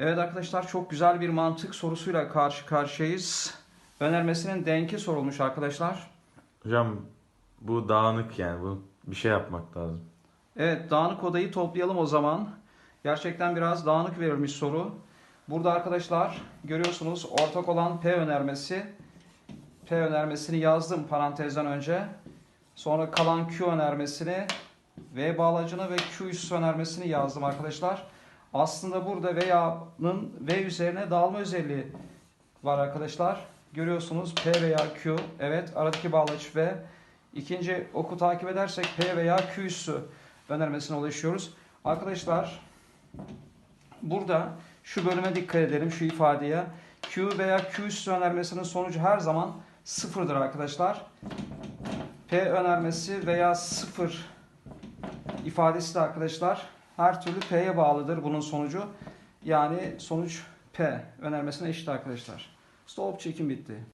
Evet arkadaşlar çok güzel bir mantık sorusuyla karşı karşıyayız. Önermesinin denki sorulmuş arkadaşlar. Hocam bu dağınık yani. Bu bir şey yapmak lazım. Evet dağınık odayı toplayalım o zaman. Gerçekten biraz dağınık verilmiş soru. Burada arkadaşlar görüyorsunuz ortak olan P önermesi. P önermesini yazdım parantezden önce. Sonra kalan Q önermesini V bağlacını ve Q üssü önermesini yazdım arkadaşlar. Aslında burada veya'nın V üzerine dağılma özelliği var arkadaşlar. Görüyorsunuz P veya Q. Evet aradaki bağlaç V. İkinci oku takip edersek P veya Q üssü önermesine ulaşıyoruz. Arkadaşlar burada şu bölüme dikkat edelim şu ifadeye. Q veya Q üssü önermesinin sonucu her zaman sıfırdır arkadaşlar. P önermesi veya sıfır ifadesi de arkadaşlar her türlü P'ye bağlıdır bunun sonucu. Yani sonuç P önermesine eşit arkadaşlar. Stop çekim bitti.